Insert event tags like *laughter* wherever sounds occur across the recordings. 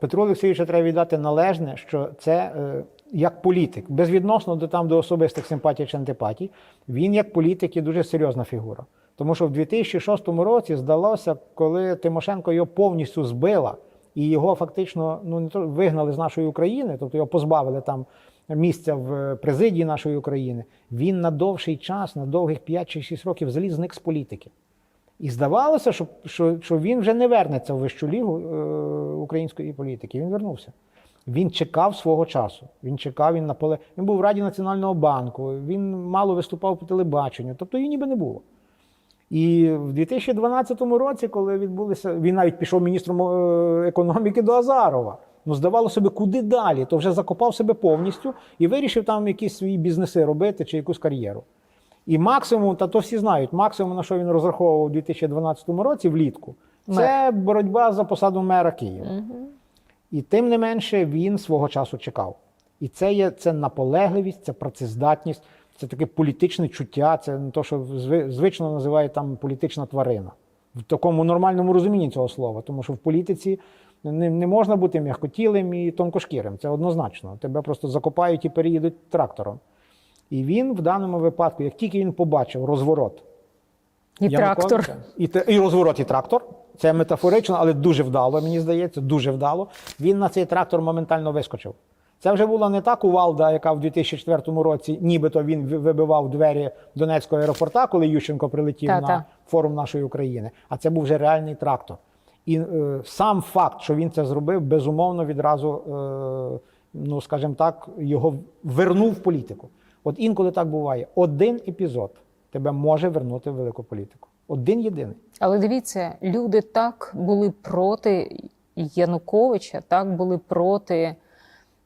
Петру Олексійовичу треба віддати належне, що це е, як політик, безвідносно до там до особистих симпатій чи антипатій, він як політик є дуже серйозна фігура. Тому що в 2006 році здалося, коли Тимошенко його повністю збила і його фактично ну не то вигнали з нашої України, тобто його позбавили там місця в президії нашої України. Він на довший час, на довгих 5 чи 6 років, взагалі зник з політики. І здавалося, що, що, що він вже не вернеться в вищу лігу е, української політики. Він вернувся. Він чекав свого часу. Він чекав, він наполе. Він був в Раді Національного банку, він мало виступав по телебаченню, тобто її ніби не було. І в 2012 році, коли відбулися, він навіть пішов міністром е, економіки до Азарова. Ну, здавалося себе, куди далі? То вже закопав себе повністю і вирішив там якісь свої бізнеси робити чи якусь кар'єру. І максимум, та то всі знають, максимум, на що він розраховував у 2012 році влітку, це боротьба за посаду мера Києва. І тим не менше він свого часу чекав. І це є це наполегливість, це працездатність, це таке політичне чуття, це не то, що зви- звично називають там політична тварина. В такому нормальному розумінні цього слова. Тому що в політиці не, не можна бути м'якотілим і тонкошкірим. Це однозначно. Тебе просто закопають і переїдуть трактором. І він в даному випадку, як тільки він побачив розворот І трактор. І, і розворот, і трактор. Це метафорично, але дуже вдало, мені здається, дуже вдало. Він на цей трактор моментально вискочив. Це вже була не та кувалда, яка в 2004 році, нібито він вибивав двері Донецького аеропорта, коли Ющенко прилетів Та-та. на форум нашої України. А це був вже реальний трактор. І е, сам факт, що він це зробив, безумовно відразу, е, ну скажімо так, його вернув в політику. От інколи так буває. Один епізод тебе може вернути в велику політику. Один єдиний. Але дивіться, люди так були проти Януковича, так були проти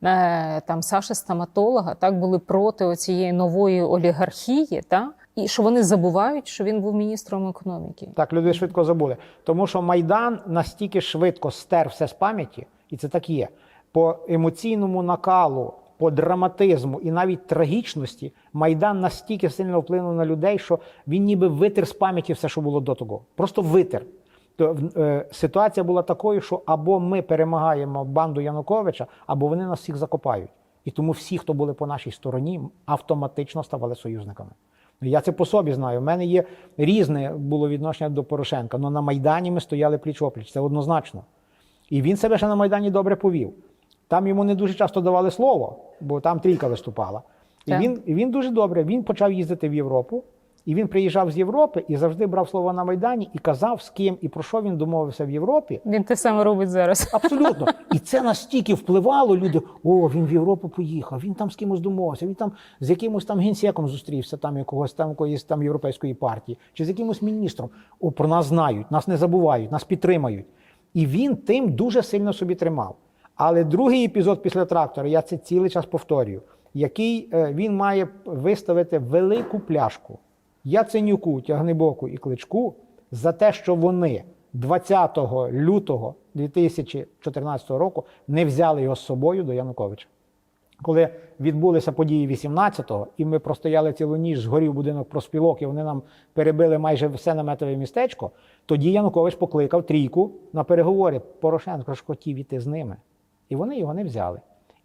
е, там Саші стоматолога, так були проти оцієї нової олігархії, та? і що вони забувають, що він був міністром економіки. Так, люди швидко забули. Тому що Майдан настільки швидко стер все з пам'яті, і це так є. По емоційному накалу, по драматизму і навіть трагічності Майдан настільки сильно вплинув на людей, що він ніби витер з пам'яті все, що було до того. Просто витер. То, е, ситуація була такою, що або ми перемагаємо банду Януковича, або вони нас всіх закопають. І тому всі, хто були по нашій стороні, автоматично ставали союзниками. Ну, Я це по собі знаю. У мене є різне було відношення до Порошенка. але на Майдані ми стояли пліч-опліч, це однозначно. І він себе ще на Майдані добре повів. Там йому не дуже часто давали слово, бо там трійка виступала. І він, і він дуже добре. Він почав їздити в Європу, і він приїжджав з Європи і завжди брав слово на Майдані і казав, з ким і про що він домовився в Європі. Він те саме робить зараз. Абсолютно. І це настільки впливало люди. О, він в Європу поїхав, він там з кимось домовився, він там з якимось там генсеком зустрівся, там якогось там якоїсь там європейської партії, чи з якимось міністром. О, про нас знають, нас не забувають, нас підтримають. І він тим дуже сильно собі тримав. Але другий епізод після трактора, я це цілий час повторюю, який е, він має виставити велику пляшку Яценюку, Тягнебоку і Кличку за те, що вони 20 лютого 2014 року не взяли його з собою до Януковича. Коли відбулися події 18-го, і ми простояли цілу ніч, згорів будинок проспілок, і вони нам перебили майже все наметове містечко, тоді Янукович покликав трійку на переговори. Порошенко ж хотів іти з ними. І вони його не взяли.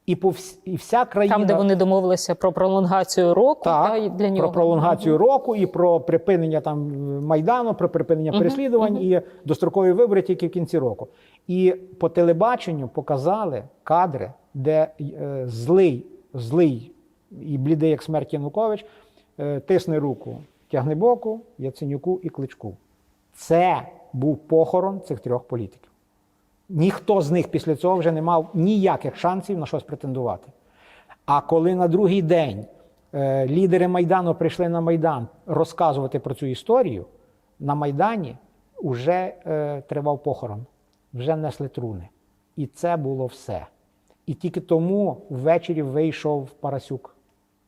І, по вс... і вся країна. Там, де вони домовилися про пролонгацію року, Так, та, для нього. про пролонгацію року і про припинення там майдану, про припинення переслідувань і дострокові вибори тільки в кінці року. І по телебаченню показали кадри, де е, злий, злий і блідий, як смерть Янукович, е, тисне руку Тягнебоку, Яценюку і Кличку. Це був похорон цих трьох політиків. Ніхто з них після цього вже не мав ніяких шансів на щось претендувати. А коли на другий день е, лідери Майдану прийшли на Майдан розказувати про цю історію, на Майдані вже е, тривав похорон, вже несли труни. І це було все. І тільки тому ввечері вийшов Парасюк.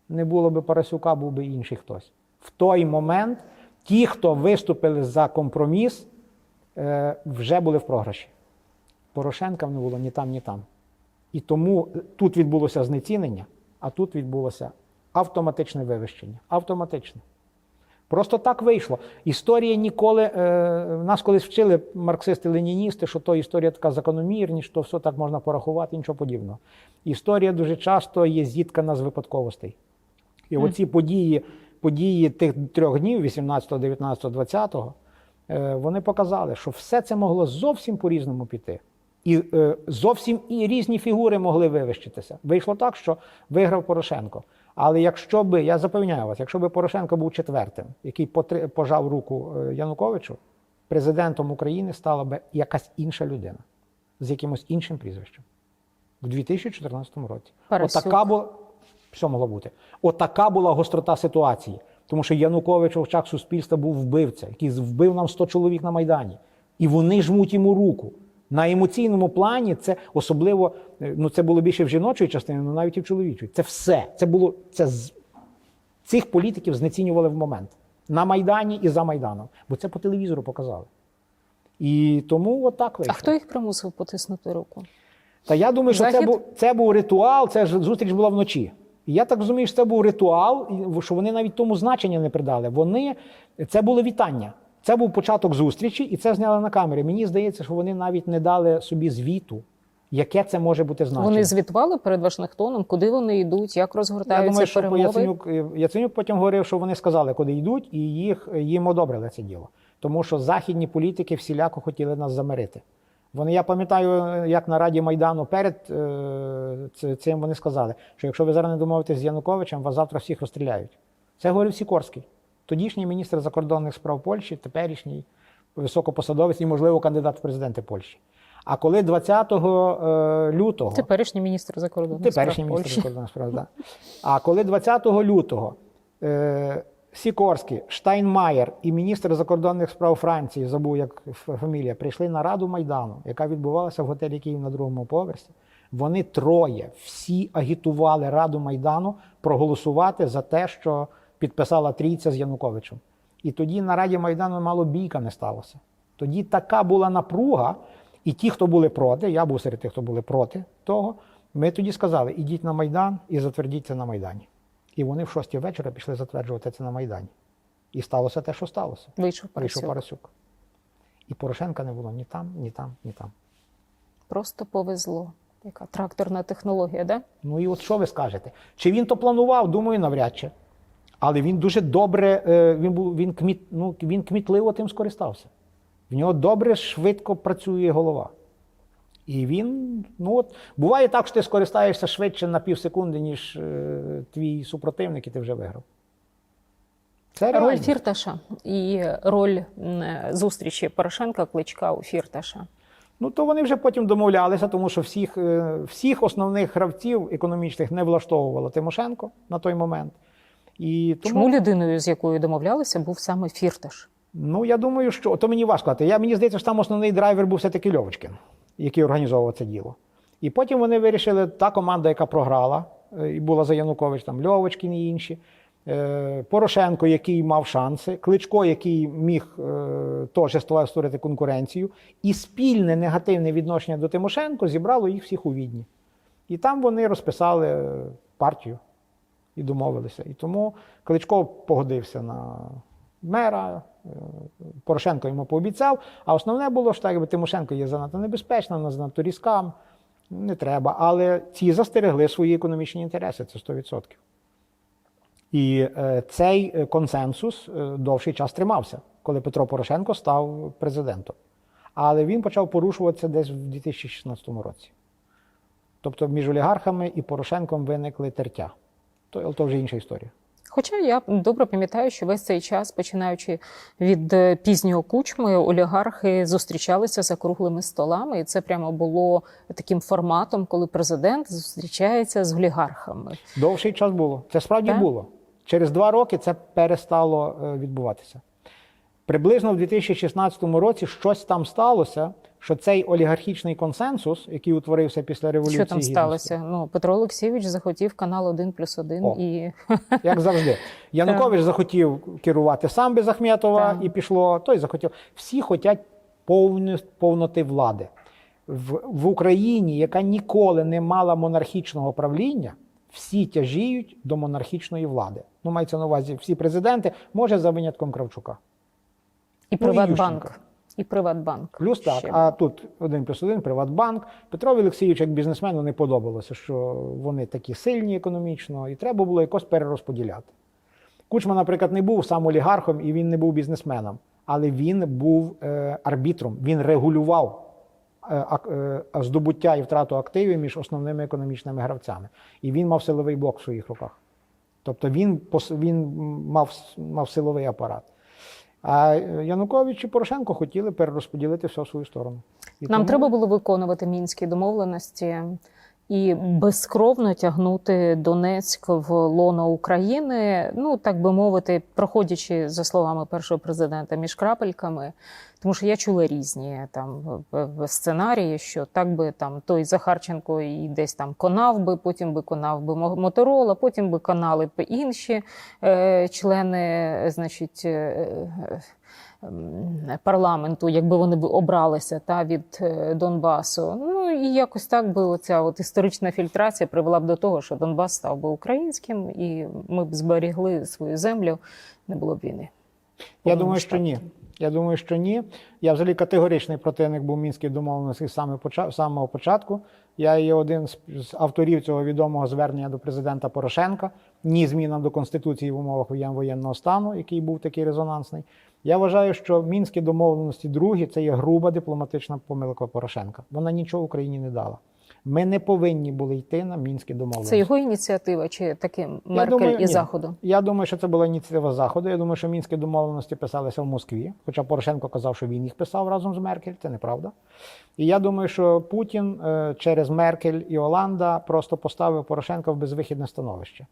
Не було би Парасюка, був би інший хтось. В той момент ті, хто виступили за компроміс, е, вже були в програші. Порошенка не було ні там, ні там. І тому тут відбулося знецінення, а тут відбулося автоматичне вивищення. Автоматичне. Просто так вийшло. Історія ніколи е, нас колись вчили марксисти-леніністи, що то історія така закономірність, що все так можна порахувати, нічого подібного. Історія дуже часто є зіткана з випадковостей. І оці події, події тих трьох днів, 18, 19, 20, е, вони показали, що все це могло зовсім по-різному піти. І е, зовсім і різні фігури могли вивищитися. Вийшло так, що виграв Порошенко. Але якщо би, я запевняю вас, якщо би Порошенко був четвертим, який потри- пожав руку е, Януковичу, президентом України стала би якась інша людина з якимось іншим прізвищем в 2014 році. Парасюк. Отака була все могло бути. Отака була гострота ситуації. Тому що Янукович в очах суспільства був вбивця, який вбив нам 100 чоловік на Майдані. І вони жмуть йому руку. На емоційному плані це особливо, е, ну це було більше в жіночої частині, але навіть і в чоловічої. Це все. Це було це з- цих політиків знецінювали в момент на Майдані і за Майданом. Бо це по телевізору показали. І тому отак А вийшло. хто їх примусив потиснути руку? Та я думаю, що це був, це був ритуал, це ж зустріч була вночі. І я так розумію, що це був ритуал, що вони навіть тому значення не придали. Вони це було вітання. Це був початок зустрічі, і це зняли на камері. Мені здається, що вони навіть не дали собі звіту, яке це може бути значення. Вони звітували перед Вашингтоном, куди вони йдуть, як Я розгортаються думаю, що перемови. Яценюк, Яценюк потім говорив, що вони сказали, куди йдуть, і їх їм одобрили це діло. Тому що західні політики всіляко хотіли нас замирити. Вони, я пам'ятаю, як на Раді Майдану перед е, цим вони сказали, що якщо ви зараз не домовитесь з Януковичем, вас завтра всіх розстріляють. Це говорив Сікорський, тодішній міністр закордонних справ Польщі, теперішній високопосадовець і, можливо, кандидат в президенти Польщі. А коли 20 е, лютого Теперішній міністр закордонних Теперішній справ міністр закордонних справ, да. А коли 20 лютого е, Сікорський, Штайнмаєр і міністр закордонних справ Франції, забув як фамілія, прийшли на Раду Майдану, яка відбувалася в готелі Київ на другому поверсі, вони троє всі агітували Раду Майдану проголосувати за те, що підписала трійця з Януковичем. І тоді на Раді Майдану мало бійка не сталося. Тоді така була напруга, і ті, хто були проти, я був серед тих, хто були проти того, ми тоді сказали: ідіть на Майдан і затвердіть це на Майдані. І вони в шостій вечора пішли затверджувати це на Майдані. І сталося те, що сталося. Вийшов Парасюк. Парасюк. І Порошенка не було ні там, ні там, ні там. Просто повезло. Яка тракторна технологія, да? Ну і от що ви скажете? Чи він то планував? Думаю, навряд чи. Але він дуже добре, е, він був він, кміт, ну, він кмітливо тим скористався. В нього добре, швидко працює голова. І він, ну от, буває так, що ти скористаєшся швидше на пів секунди, ніж е, твій супротивник, і ти вже виграв. Це Роль реально. Фірташа і роль зустрічі Порошенка Кличка у Фірташа. Ну то вони вже потім домовлялися, тому що всіх, е, всіх основних гравців економічних не влаштовувала Тимошенко на той момент. І тому, Чому людиною, з якою домовлялися, був саме Фірташ? Ну, я думаю, що то мені важко. Я, мені здається, що там основний драйвер був все-таки Льовочкин, який організовував це діло. І потім вони вирішили, та команда, яка програла, е, і була за Янукович, там Льовочкин і інші, е, Порошенко, який мав шанси, Кличко, який міг е, теж створити конкуренцію, і спільне негативне відношення до Тимошенко зібрало їх всіх у Відні. І там вони розписали партію і домовилися. І тому Кличко погодився на мера, е, Порошенко йому пообіцяв. А основне було що так, якби Тимошенко є занадто небезпечна, вона занадто різка, не треба. Але ці застерегли свої економічні інтереси, це 100%. І е, цей е, консенсус е, довший час тримався, коли Петро Порошенко став президентом. Але він почав порушуватися десь в 2016 році. Тобто між олігархами і Порошенком виникли тертя. То, то вже інша історія. Хоча я добре пам'ятаю, що весь цей час, починаючи від е, пізнього кучми, олігархи зустрічалися за круглими столами, і це прямо було таким форматом, коли президент зустрічається з олігархами. Довший час було. Це справді Так. було. Через два роки це перестало е, відбуватися. Приблизно в 2016 році щось там сталося, що цей олігархічний консенсус, який утворився після революції, Що там Гідності, сталося? Ну Петро Олексійович захотів канал 1 плюс 1 О. і *laughs* як завжди. Янукович захотів керувати сам без Ахметова і пішло. Той захотів. Всі хочуть повні, повноти влади. В, в Україні, яка ніколи не мала монархічного правління, всі тяжіють до монархічної влади. Ну, мається на увазі всі президенти, може за винятком Кравчука. І Ну, і Приватбанк. І Приватбанк. Плюс так, ще. а тут один плюс один Приватбанк. Петрові Олексійовичу, як бізнесмену, не подобалося, що вони такі сильні економічно, і треба було якось перерозподіляти. Кучма, наприклад, не був сам олігархом і він не був бізнесменом, але він був е, арбітром, він регулював е, е, здобуття і втрату активів між основними економічними гравцями. І він мав силовий блок в своїх руках. Тобто він, він мав, мав силовий апарат. А е, Янукович і Порошенко хотіли перерозподілити все в свою сторону. І Нам тому- треба було виконувати мінські домовленості і безкровно тягнути Донецьк в лоно України. Ну так би мовити, проходячи за словами першого президента між крапельками. Тому що я чула різні там сценарії, що так би там той Захарченко і десь там конав би, потім би конав би Мо- Моторола, потім би канали б інші е, члени, значить. Е, е, парламенту, якби вони б обралися та від е, Донбасу. Ну і якось так би оця от історична фільтрація привела б до того, що Донбас став би українським, і ми б зберігли свою землю, не було б війни. Я думаю, що ні. Я думаю, що ні. Я взагалі категоричний противник був мінських домовленостей з саме з самого початку. Я є один з, авторів цього відомого звернення до президента Порошенка. Ні змінам до конституції в умовах воєн- воєнного стану, який був такий резонансний. Я вважаю, що мінські домовленості другі це є груба дипломатична помилка Порошенка. Вона нічого Україні не дала. Ми не повинні були йти на мінські домовленості. Це його ініціатива, чи таки Меркель думаю, і ні. Заходу? Я думаю, що це була ініціатива Заходу. Я думаю, що мінські домовленості писалися в Москві. Хоча Порошенко казав, що він їх писав разом з Меркель, це неправда. І я думаю, що Путін е, через Меркель і Оланда просто поставив Порошенка в безвихідне становище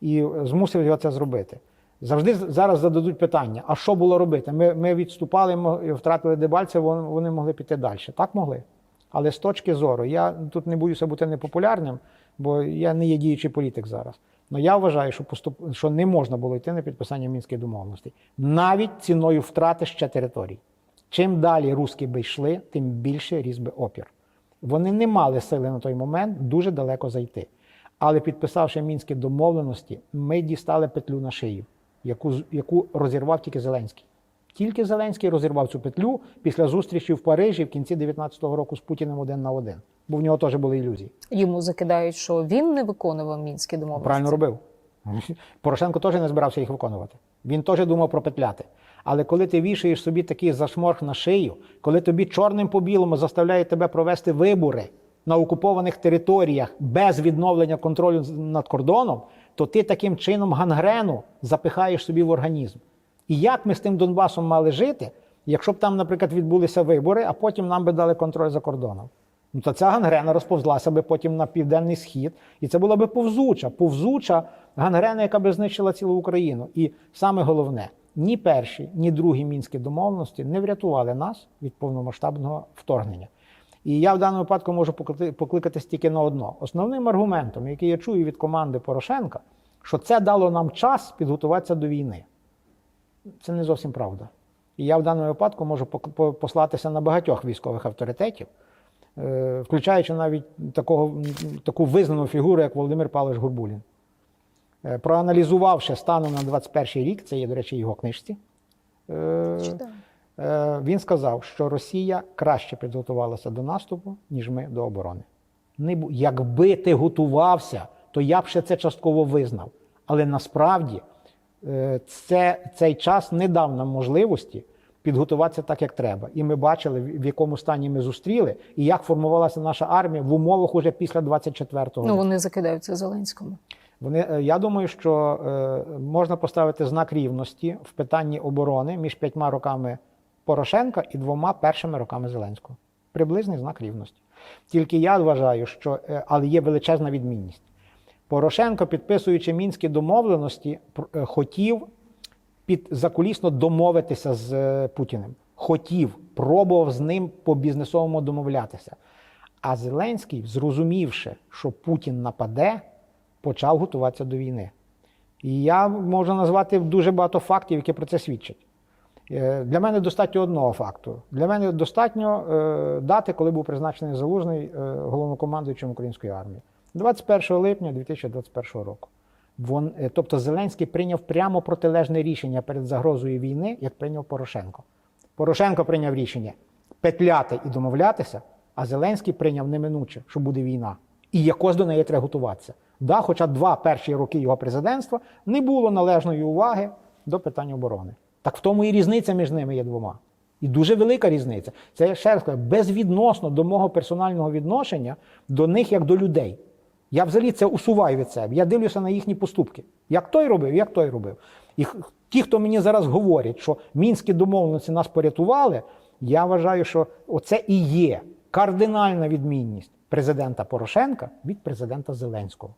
і змусив його це зробити. Завжди зараз зададуть питання: а що було робити? Ми, ми відступали, втратили Дебальцев, вони, вони могли піти далі. Так могли. Але з точки зору, я тут не боюся бути непопулярним, бо я не є діючий політик зараз. Але я вважаю, що поступ... що не можна було йти на підписання мінських домовленостей, навіть ціною втрати ще територій. Чим далі руски би йшли, тим більше ріс би опір. Вони не мали сили на той момент дуже далеко зайти. Але підписавши мінські домовленості, ми дістали петлю на шию, яку, яку розірвав тільки Зеленський. Тільки Зеленський розірвав цю петлю після зустрічі в Парижі в кінці 19-го року з Путіним один на один. Бо в нього теж були ілюзії. Йому закидають, що він не виконував мінські домовленості. Правильно робив. *laughs* Порошенко теж не збирався їх виконувати. Він теж думав про петляти. Але коли ти вішаєш собі такий зашморг на шию, коли тобі чорним по білому заставляють тебе провести вибори на окупованих територіях без відновлення контролю над кордоном, то ти таким чином гангрену запихаєш собі в організм. І як ми з тим Донбасом мали жити, якщо б там, наприклад, відбулися вибори, а потім нам би дали контроль за кордоном? Ну, то ця гангрена розповзлася би потім на південний схід, і це була би повзуча, повзуча гангрена, яка би знищила цілу Україну. І саме головне, ні перші, ні другі мінські домовленості не врятували нас від повномасштабного вторгнення. І я в даному випадку можу покли- покликатись тільки на одно. Основним аргументом, який я чую від команди Порошенка, що це дало нам час підготуватися до війни. Це не зовсім правда. І я в даному випадку можу послатися на багатьох військових авторитетів, е, включаючи навіть такого, таку визнану фігуру, як Володимир Павлович Гурбулін. Е, Проаналізувавши станом на 21 рік, це є, до речі, його книжці, е, Читаю. Е, він сказав, що Росія краще підготувалася до наступу, ніж ми до оборони. Якби ти готувався, то я б ще це частково визнав. Але насправді е, це, цей час не дав нам можливості підготуватися так, як треба. І ми бачили, в якому стані ми зустріли, і як формувалася наша армія в умовах уже після 24-го. Ну вони закидаються Зеленському. Вони, е, я думаю, що е, можна поставити знак рівності в питанні оборони між п'ятьма роками Порошенка і двома першими роками Зеленського. Приблизний знак рівності. Тільки я вважаю, що е, але є величезна відмінність. Порошенко, підписуючи мінські домовленості, е, хотів під закулісно домовитися з е, Путіним. Хотів, пробував з ним по бізнесовому домовлятися. А Зеленський, зрозумівши, що Путін нападе, почав готуватися до війни. І я можу назвати дуже багато фактів, які про це свідчать. Е, Для мене достатньо одного факту. Для мене достатньо е, дати, коли був призначений Залужний е, головнокомандуючим української армії. 21 липня 2021 року. Вон, тобто Зеленський прийняв прямо протилежне рішення перед загрозою війни, як прийняв Порошенко. Порошенко прийняв рішення петляти і домовлятися, а Зеленський прийняв неминуче, що буде війна. І якось до неї треба готуватися. Да, хоча два перші роки його президентства не було належної уваги до питань оборони. Так в тому і різниця між ними є двома. І дуже велика різниця. Це я ще раз кажу, безвідносно до мого персонального відношення до них як до людей. Я взагалі це усуваю від себе. Я дивлюся на їхні поступки. Як той робив, як той робив. І ті, хто мені зараз говорять, що мінські домовленості нас порятували, я вважаю, що оце і є кардинальна відмінність президента Порошенка від президента Зеленського.